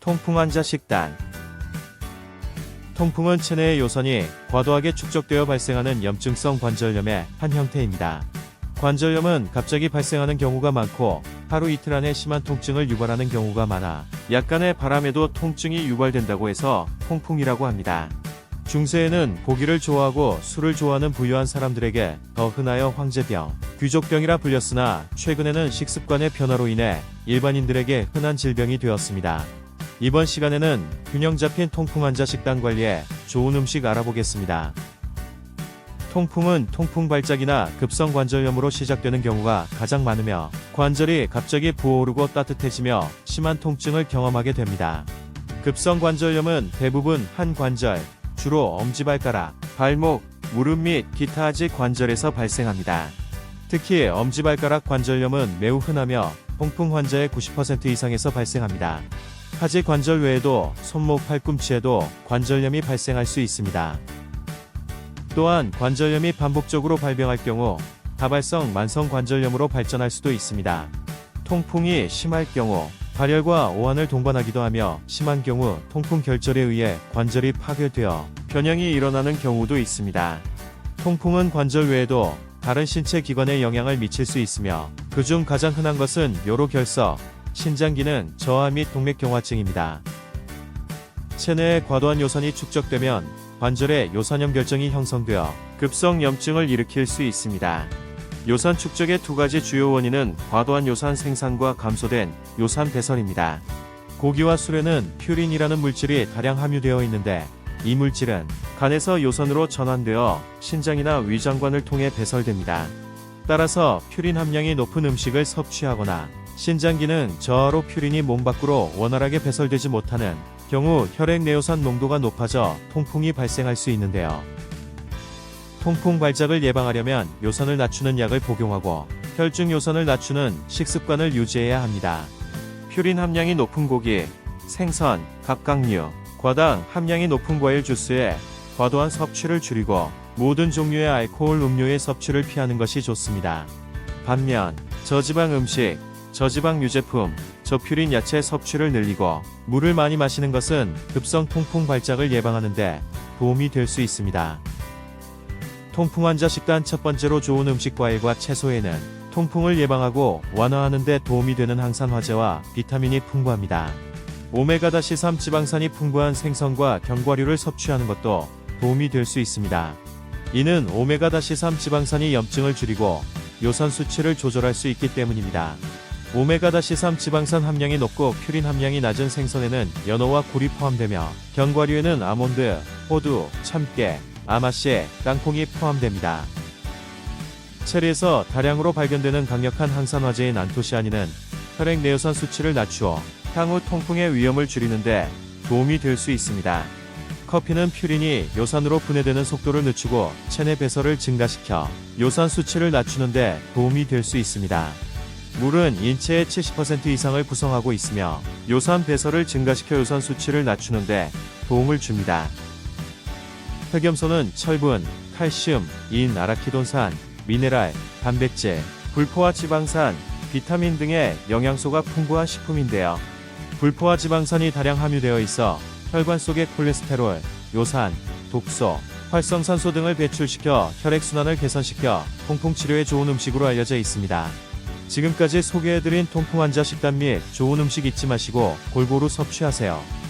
통풍 환자 식단 통풍은 체내의 요선이 과도하게 축적되어 발생하는 염증성 관절염의 한 형태입니다. 관절염은 갑자기 발생하는 경우가 많고 하루 이틀 안에 심한 통증을 유발하는 경우가 많아 약간의 바람에도 통증이 유발된다고 해서 통풍이라고 합니다. 중세에는 고기를 좋아하고 술을 좋아하는 부유한 사람들에게 더 흔하여 황제병, 귀족병이라 불렸으나 최근에는 식습관의 변화로 인해 일반인들에게 흔한 질병이 되었습니다. 이번 시간에는 균형 잡힌 통풍 환자 식단 관리에 좋은 음식 알아보겠습니다. 통풍은 통풍 발작이나 급성 관절염으로 시작되는 경우가 가장 많으며 관절이 갑자기 부어오르고 따뜻해지며 심한 통증을 경험하게 됩니다. 급성 관절염은 대부분 한 관절, 주로 엄지발가락, 발목, 무릎 및 기타 하지 관절에서 발생합니다. 특히 엄지발가락 관절염은 매우 흔하며 통풍 환자의 90% 이상에서 발생합니다. 하지 관절 외에도 손목 팔꿈치에도 관절염이 발생할 수 있습니다. 또한 관절염이 반복적으로 발병할 경우 다발성 만성 관절염으로 발전할 수도 있습니다. 통풍이 심할 경우 발열과 오한을 동반하기도 하며 심한 경우 통풍 결절에 의해 관절이 파괴되어 변형이 일어나는 경우도 있습니다. 통풍은 관절 외에도 다른 신체 기관에 영향을 미칠 수 있으며 그중 가장 흔한 것은 요로결석, 신장 기능 저하 및 동맥경화증입니다. 체내에 과도한 요산이 축적되면 관절에 요산염 결정이 형성되어 급성 염증을 일으킬 수 있습니다. 요산 축적의 두 가지 주요 원인은 과도한 요산 생산과 감소된 요산 배설입니다. 고기와 술에는 퓨린이라는 물질이 다량 함유되어 있는데 이 물질은 간에서 요선으로 전환되어 신장이나 위장관을 통해 배설됩니다. 따라서 퓨린 함량이 높은 음식을 섭취하거나 신장 기능 저하로 퓨린이 몸 밖으로 원활하게 배설되지 못하는 경우 혈액 내요산 농도가 높아져 통풍이 발생할 수 있는데요. 통풍 발작을 예방하려면 요선을 낮추는 약을 복용하고 혈중 요선을 낮추는 식습관을 유지해야 합니다. 퓨린 함량이 높은 고기, 생선, 갑각류, 과당 함량이 높은 과일 주스에 과도한 섭취를 줄이고 모든 종류의 알코올 음료의 섭취를 피하는 것이 좋습니다. 반면 저지방 음식, 저지방 유제품, 저퓨린 야채 섭취를 늘리고 물을 많이 마시는 것은 급성 통풍 발작을 예방하는데 도움이 될 수 있습니다. 통풍 환자 식단 첫 번째로 좋은 음식 과일과 채소에는 통풍을 예방하고 완화하는 데 도움이 되는 항산화제와 비타민이 풍부합니다. 오메가-3 지방산이 풍부한 생선과 견과류를 섭취하는 것도 도움이 될 수 있습니다. 이는 오메가-3 지방산이 염증을 줄이고 요산 수치를 조절할 수 있기 때문입니다. 오메가-3 지방산 함량이 높고 퓨린 함량이 낮은 생선에는 연어와 굴이 포함되며 견과류에는 아몬드, 호두, 참깨, 아마씨, 땅콩이 포함됩니다. 체리에서 다량으로 발견되는 강력한 항산화제인 안토시아닌은 혈액 내요산 수치를 낮추어 향후 통풍의 위험을 줄이는데 도움이 될 수 있습니다. 커피는 퓨린이 요산으로 분해되는 속도를 늦추고 체내 배설을 증가시켜 요산 수치를 낮추는데 도움이 될 수 있습니다. 물은 인체의 70% 이상을 구성하고 있으며 요산 배설을 증가시켜 요산 수치를 낮추는데 도움을 줍니다. 흑염소는 철분, 칼슘, 인, 아라키돈산, 미네랄, 단백질, 불포화 지방산, 비타민 등의 영양소가 풍부한 식품인데요. 불포화 지방산이 다량 함유되어 있어 혈관 속의 콜레스테롤, 요산, 독소, 활성산소 등을 배출시켜 혈액순환을 개선시켜 통풍 치료에 좋은 음식으로 알려져 있습니다. 지금까지 소개해드린 통풍 환자 식단 및 좋은 음식 잊지 마시고 골고루 섭취하세요.